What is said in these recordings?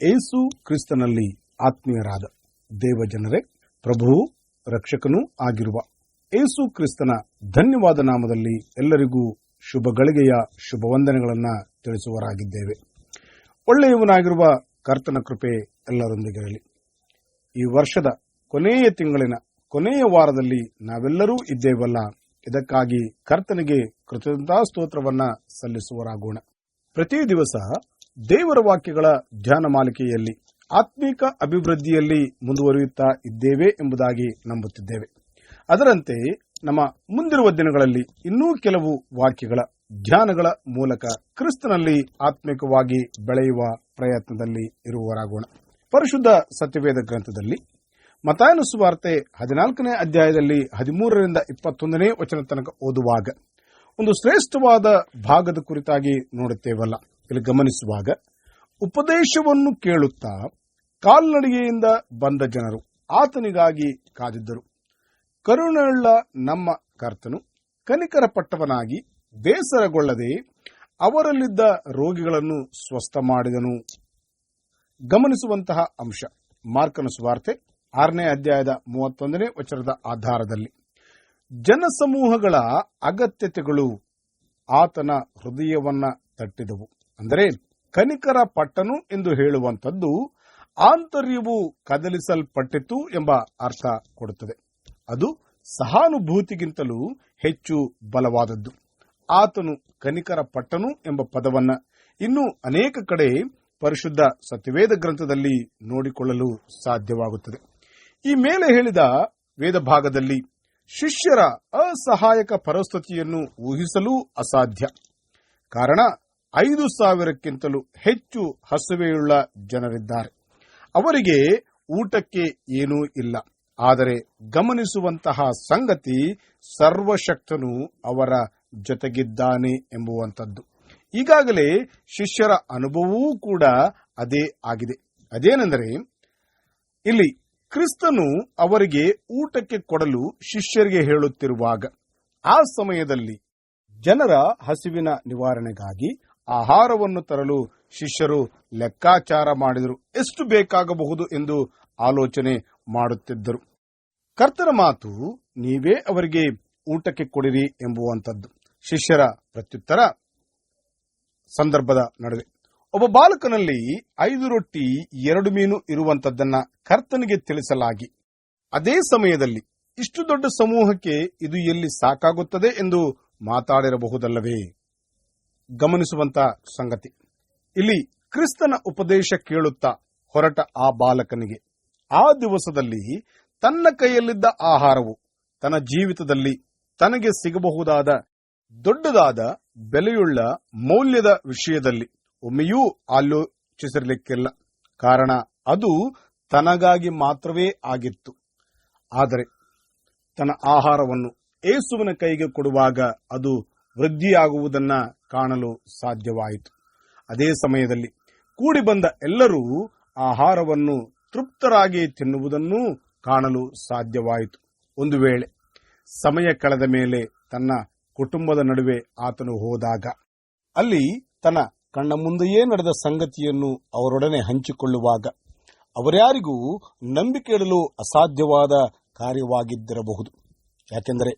ಏಸು ಕ್ರಿಸ್ತನಲ್ಲಿ ಆತ್ಮೀಯರಾದ ದೇವಜನರೇ ಪ್ರಭುವು ರಕ್ಷಕನೂ ಆಗಿರುವ ಏಸು ಕ್ರಿಸ್ತನ ಧನ್ಯವಾದ ನಾಮದಲ್ಲಿ ಎಲ್ಲರಿಗೂ ಶುಭ ಗಳಿಗೆಯ ಶುಭ ವಂದನೆಗಳನ್ನು ತಿಳಿಸುವರಾಗಿದ್ದೇವೆ. ಒಳ್ಳೆಯವನಾಗಿರುವ ಕರ್ತನ ಕೃಪೆ ಎಲ್ಲರೊಂದಿಗಿರಲಿ ಈ ವರ್ಷದ ಕೊನೆಯ ತಿಂಗಳಿನ ಕೊನೆಯ ವಾರದಲ್ಲಿ ನಾವೆಲ್ಲರೂ ಇದ್ದೇವಲ್ಲ, ಇದಕ್ಕಾಗಿ ಕರ್ತನಿಗೆ ಕೃತಜ್ಞತಾ ಸ್ತೋತ್ರವನ್ನ ಸಲ್ಲಿಸುವರಾಗೋಣ. ಪ್ರತಿ ದಿವಸ ದೇವರ ವಾಕ್ಯಗಳ ಧ್ಯಾನ ಮಾಲಿಕೆಯಲ್ಲಿ ಆತ್ಮೀಕ ಅಭಿವೃದ್ಧಿಯಲ್ಲಿ ಮುಂದುವರಿಯುತ್ತಾ ಇದ್ದೇವೆ ಎಂಬುದಾಗಿ ನಂಬುತ್ತಿದ್ದೇವೆ. ಅದರಂತೆ ನಮ್ಮ ಮುಂದಿರುವ ದಿನಗಳಲ್ಲಿ ಇನ್ನೂ ಕೆಲವು ವಾಕ್ಯಗಳ ಧ್ಯಾನಗಳ ಮೂಲಕ ಕ್ರಿಸ್ತನಲ್ಲಿ ಆತ್ಮಿಕವಾಗಿ ಬೆಳೆಯುವ ಪ್ರಯತ್ನದಲ್ಲಿ ಇರುವವರಾಗೋಣ. ಪರಿಶುದ್ಧ ಸತ್ಯವೇದ ಗ್ರಂಥದಲ್ಲಿ ಮತಾಯನ ಸುವಾರ್ತೆ ಹದಿನಾಲ್ಕನೇ ಅಧ್ಯಾಯದಲ್ಲಿ ಹದಿಮೂರರಿಂದ ಇಪ್ಪತ್ತೊಂದನೇ ವಚನ ತನಕ ಓದುವಾಗ ಒಂದು ಶ್ರೇಷ್ಠವಾದ ಭಾಗದ ಕುರಿತಾಗಿ ನೋಡುತ್ತೇವಲ್ಲ. ಇಲ್ಲಿ ಗಮನಿಸುವಾಗ ಉಪದೇಶವನ್ನು ಕೇಳುತ್ತಾ ಕಾಲ್ನಡಿಗೆಯಿಂದ ಬಂದ ಜನರು ಆತನಿಗಾಗಿ ಕಾದಿದ್ದರು. ಕರುಣೆಯುಳ್ಳ ನಮ್ಮ ಕರ್ತನು ಕನಿಕರಪಟ್ಟವನಾಗಿ ಬೇಸರಗೊಳ್ಳದೆ ಅವರಲ್ಲಿದ್ದ ರೋಗಿಗಳನ್ನು ಸ್ವಸ್ಥ ಮಾಡಿದನು. ಗಮನಿಸುವಂತಹ ಅಂಶ ಮಾರ್ಕನ ಸುವಾರ್ತೆ ಆರನೇ ಅಧ್ಯಾಯದ ಮೂವತ್ತೊಂದನೇ ವಚನದ ಆಧಾರದಲ್ಲಿ. ಜನಸಮೂಹಗಳ ಅಗತ್ಯತೆಗಳು ಆತನ ಹೃದಯವನ್ನ ತಟ್ಟಿದವು. ಅಂದರೆ ಕನಿಕರ ಪಟ್ಟನು ಎಂದು ಹೇಳುವಂಥದ್ದು ಆಂತರ್ಯವು ಕದಲಿಸಲ್ಪಟ್ಟಿತು ಎಂಬ ಅರ್ಥ ಕೊಡುತ್ತದೆ. ಅದು ಸಹಾನುಭೂತಿಗಿಂತಲೂ ಹೆಚ್ಚು ಬಲವಾದದ್ದು. ಆತನು ಕನಿಕರ ಪಟ್ಟನು ಎಂಬ ಪದವನ್ನ ಇನ್ನೂ ಅನೇಕ ಕಡೆ ಪರಿಶುದ್ಧ ಸತ್ಯವೇದ ಗ್ರಂಥದಲ್ಲಿ ನೋಡಿಕೊಳ್ಳಲು ಸಾಧ್ಯವಾಗುತ್ತದೆ. ಈ ಮೇಲೆ ಹೇಳಿದ ವೇದ ಭಾಗದಲ್ಲಿ ಶಿಷ್ಯರ ಅಸಹಾಯಕ ಪರಿಸ್ಥಿತಿಯನ್ನು ಊಹಿಸಲು ಅಸಾಧ್ಯ. ಕಾರಣ ಐದು ಸಾವಿರಕ್ಕಿಂತಲೂ ಹೆಚ್ಚು ಹಸುವೆಯುಳ್ಳ ಜನರಿದ್ದಾರೆ. ಅವರಿಗೆ ಊಟಕ್ಕೆ ಏನೂ ಇಲ್ಲ. ಆದರೆ ಗಮನಿಸುವಂತಹ ಸಂಗತಿ ಸರ್ವಶಕ್ತನು ಅವರ ಜೊತೆಗಿದ್ದಾನೆ ಎಂಬುವಂಥದ್ದು. ಈಗಾಗಲೇ ಶಿಷ್ಯರ ಅನುಭವವೂ ಕೂಡ ಅದೇ ಆಗಿದೆ. ಅದೇನೆಂದರೆ, ಇಲ್ಲಿ ಕ್ರಿಸ್ತನು ಅವರಿಗೆ ಊಟಕ್ಕೆ ಕೊಡಲು ಶಿಷ್ಯರಿಗೆ ಹೇಳುತ್ತಿರುವಾಗ, ಆ ಸಮಯದಲ್ಲಿ ಜನರ ಹಸಿವಿನ ನಿವಾರಣೆಗಾಗಿ ಆಹಾರವನ್ನು ತರಲು ಶಿಷ್ಯರು ಲೆಕ್ಕಾಚಾರ ಮಾಡಿದರು. ಎಷ್ಟು ಬೇಕಾಗಬಹುದು ಎಂದು ಆಲೋಚನೆ ಮಾಡುತ್ತಿದ್ದರು. ಕರ್ತನ ಮಾತು, ನೀವೇ ಅವರಿಗೆ ಊಟಕ್ಕೆ ಕೊಡಿರಿ ಎಂಬುವಂಥದ್ದು. ಶಿಷ್ಯರ ಪ್ರತ್ಯುತ್ತರ ಸಂದರ್ಭದ ನಡುವೆ. ಒಬ್ಬ ಬಾಲಕನಲ್ಲಿ ಐದು ರೊಟ್ಟಿ, ಎರಡು ಮೀನು ಇರುವಂತದ್ದನ್ನ ಕರ್ತನಿಗೆ ತಿಳಿಸಲಾಗಿ. ಅದೇ ಸಮಯದಲ್ಲಿ ಇಷ್ಟು ದೊಡ್ಡ ಸಮೂಹಕ್ಕೆ ಇದು ಎಲ್ಲಿ ಸಾಕಾಗುತ್ತದೆ ಎಂದು ಮಾತಾಡಿರಬಹುದಲ್ಲವೇ? ಗಮನಿಸುವಂತ ಸಂಗತಿ. ಇಲ್ಲಿ ಕ್ರಿಸ್ತನ ಉಪದೇಶ ಕೇಳುತ್ತಾ ಹೊರಟ ಆ ಬಾಲಕನಿಗೆ, ಆ ದಿವಸದಲ್ಲಿ ತನ್ನ ಕೈಯಲ್ಲಿದ್ದ ಆಹಾರವು ತನ್ನ ಜೀವಿತದಲ್ಲಿ ತನಗೆ ಸಿಗಬಹುದಾದ ದೊಡ್ಡದಾದ ಬೆಲೆಯುಳ್ಳ ಮೌಲ್ಯದ ವಿಷಯದಲ್ಲಿ ಒಮ್ಮೆಯೂ ಆಲೋಚಿಸಿರಲಿಕ್ಕಿಲ್ಲ. ಕಾರಣ ಅದು ತನಗಾಗಿ ಮಾತ್ರವೇ ಆಗಿತ್ತು. ಆದರೆ ತನ್ನ ಆಹಾರವನ್ನು ಏಸುವಿನ ಕೈಗೆ ಕೊಡುವಾಗ ಅದು ವೃದ್ಧಿಯಾಗುವುದನ್ನ ಕಾಣಲು ಸಾಧ್ಯವಾಯಿತು. ಅದೇ ಸಮಯದಲ್ಲಿ ಕೂಡಿ ಬಂದ ಎಲ್ಲರೂ ಆಹಾರವನ್ನು ತೃಪ್ತರಾಗಿ ತಿನ್ನುವುದನ್ನೂ ಕಾಣಲು ಸಾಧ್ಯವಾಯಿತು. ಒಂದು ವೇಳೆ ಸಮಯ ಕಳೆದ ಮೇಲೆ ತನ್ನ ಕುಟುಂಬದ ನಡುವೆ ಆತನು ಹೋದಾಗ ಅಲ್ಲಿ ತನ್ನ ಕಣ್ಣ ಮುಂದೆಯೇ ನಡೆದ ಸಂಗತಿಯನ್ನು ಅವರೊಡನೆ ಹಂಚಿಕೊಳ್ಳುವಾಗ ಅವರ್ಯಾರಿಗೂ ನಂಬಿಕೆ ಇಡಲು ಅಸಾಧ್ಯವಾದ ಕಾರ್ಯವಾಗಿದ್ದಿರಬಹುದು. ಯಾಕೆಂದರೆ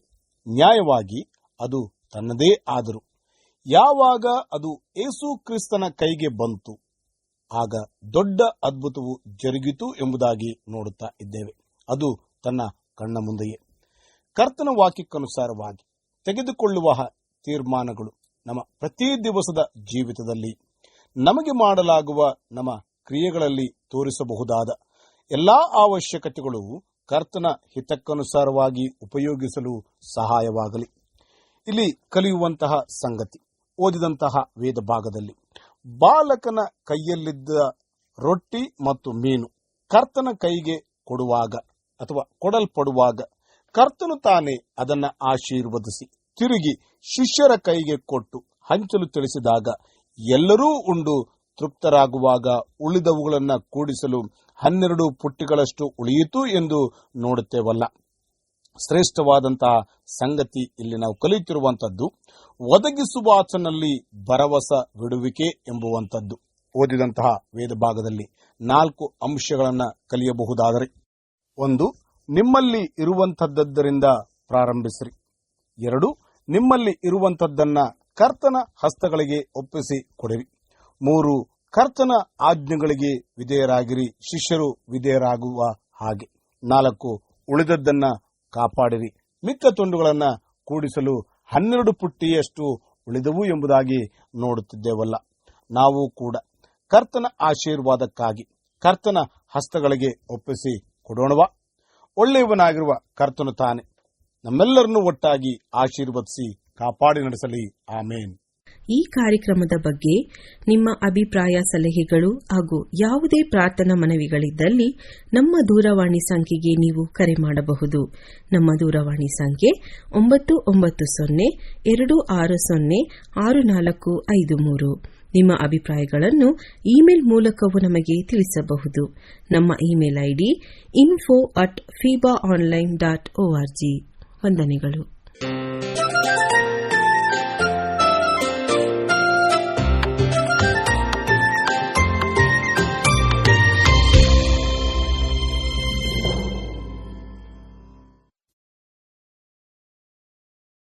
ನ್ಯಾಯವಾಗಿ ಅದು ತನ್ನದೇ ಆದರೂ. ಯಾವಾಗ ಅದು ಏಸು ಕ್ರಿಸ್ತನ ಕೈಗೆ ಬಂತು, ಆಗ ದೊಡ್ಡ ಅದ್ಭುತವು ಜರುಗಿತು ಎಂಬುದಾಗಿ ನೋಡುತ್ತಾ ಇದ್ದೇವೆ. ಅದು ತನ್ನ ಕಣ್ಣ ಮುಂದೆಯೇ. ಕರ್ತನ ವಾಕ್ಯಕ್ಕನುಸಾರವಾಗಿ ತೆಗೆದುಕೊಳ್ಳುವ ತೀರ್ಮಾನಗಳು ನಮ್ಮ ಪ್ರತಿ ದಿವಸದ ಜೀವಿತದಲ್ಲಿ ನಮಗೆ ಮಾಡಲಾಗುವ ನಮ್ಮ ಕ್ರಿಯೆಗಳಲ್ಲಿ ತೋರಿಸಬಹುದಾದ ಎಲ್ಲಾ ಅವಶ್ಯಕತೆಗಳು ಕರ್ತನ ಹಿತಕ್ಕನುಸಾರವಾಗಿ ಉಪಯೋಗಿಸಲು ಸಹಾಯವಾಗಲಿ. ಇಲ್ಲಿ ಕಲಿಯುವಂತಹ ಸಂಗತಿ. ಓದಿದಂತಹ ವೇದ ಭಾಗದಲ್ಲಿ. ಬಾಲಕನ ಕೈಯಲ್ಲಿದ್ದ ರೊಟ್ಟಿ ಮತ್ತು ಮೀನು ಕರ್ತನ ಕೈಗೆ ಕೊಡುವಾಗ ಅಥವಾ ಕೊಡಲ್ಪಡುವಾಗ ಕರ್ತನು ತಾನೇ ಅದನ್ನ ಆಶೀರ್ವದಿಸಿ ತಿರುಗಿ ಶಿಷ್ಯರ ಕೈಗೆ ಕೊಟ್ಟು ಹಂಚಲು ತಿಳಿಸಿದಾಗ ಎಲ್ಲರೂ ಉಂಡು ತೃಪ್ತರಾಗುವಾಗ ಉಳಿದವುಗಳನ್ನು ಕೂಡಿಸಲು ಹನ್ನೆರಡು ಪುಟ್ಟಿಗಳಷ್ಟು ಉಳಿಯಿತು ಎಂದು ನೋಡುತ್ತೇವಲ್ಲ. ಶ್ರೇಷ್ಠವಾದಂತಹ ಸಂಗತಿ ಇಲ್ಲಿ ನಾವು ಕಲಿಯುತ್ತಿರುವಂತದ್ದು ಒದಗಿಸುವಾತನಲ್ಲಿ ಭರವಸ ಬಿಡುವಿಕೆ ಎಂಬುವಂಥದ್ದು. ಓದಿದಂತಹ ವೇದ ಭಾಗದಲ್ಲಿ ನಾಲ್ಕು ಅಂಶಗಳನ್ನು ಕಲಿಯಬಹುದಾದರೆ, ಒಂದು, ನಿಮ್ಮಲ್ಲಿ ಇರುವಂತಹದ್ದರಿಂದ ಪ್ರಾರಂಭಿಸಿರಿ. ಎರಡು, ನಿಮ್ಮಲ್ಲಿ ಇರುವಂತದ್ದನ್ನ ಕರ್ತನ ಹಸ್ತಗಳಿಗೆ ಒಪ್ಪಿಸಿ ಕೊಡಿರಿ. ಮೂರು, ಕರ್ತನ ಆಜ್ಞೆಗಳಿಗೆ ವಿಧೇಯರಾಗಿರಿ, ಶಿಷ್ಯರು ವಿಧೇಯರಾಗುವ ಹಾಗೆ. ನಾಲ್ಕು, ಉಳಿದದ್ದನ್ನ ಕಾಪಾಡಿರಿ. ಮಿಕ್ಕ ತುಂಡುಗಳನ್ನು ಕೂಡಿಸಲು ಹನ್ನೆರಡು ಪುಟ್ಟಿಯಷ್ಟು ಉಳಿದವು ಎಂಬುದಾಗಿ ನೋಡುತ್ತಿದ್ದೇವಲ್ಲ. ನಾವು ಕೂಡ ಕರ್ತನ ಆಶೀರ್ವಾದಕ್ಕಾಗಿ, ಕರ್ತನ ಹಸ್ತಗಳಿಗೆ ಒಪ್ಪಿಸಿ ಕೊಡೋಣವಾ? ಒಳ್ಳೆಯವನಾಗಿರುವ ಕರ್ತನು ತಾನೆ. ನಮ್ಮೆಲ್ಲರನ್ನು ಒಟ್ಟಾಗಿ ಆಶೀರ್ವದಿಸಿ ಕಾಪಾಡಿ ನಡೆಸಲಿ. ಆಮೇನ್. ಈ ಕಾರ್ಯಕ್ರಮದ ಬಗ್ಗೆ ನಿಮ್ಮ ಅಭಿಪ್ರಾಯ ಸಲಹೆಗಳು ಹಾಗೂ ಯಾವುದೇ ಪ್ರಾರ್ಥನಾ ಮನವಿಗಳಿದ್ದಲ್ಲಿ ನಮ್ಮ ದೂರವಾಣಿ ಸಂಖ್ಯೆಗೆ ನೀವು ಕರೆ ಮಾಡಬಹುದು. ನಮ್ಮ ದೂರವಾಣಿ ಸಂಖ್ಯೆ ಒಂಬತ್ತು ಒಂಬತ್ತು ಸೊನ್ನೆ ಎರಡು ಆರು ಸೊನ್ನೆ ಆರು ನಾಲ್ಕು ಐದು ಮೂರು. ನಿಮ್ಮ ಅಭಿಪ್ರಾಯಗಳನ್ನು ಇಮೇಲ್ ಮೂಲಕವೂ ನಮಗೆ ತಿಳಿಸಬಹುದು. ನಮ್ಮ email ID info at feeba online dot ORG ವಂದನೆಗಳು.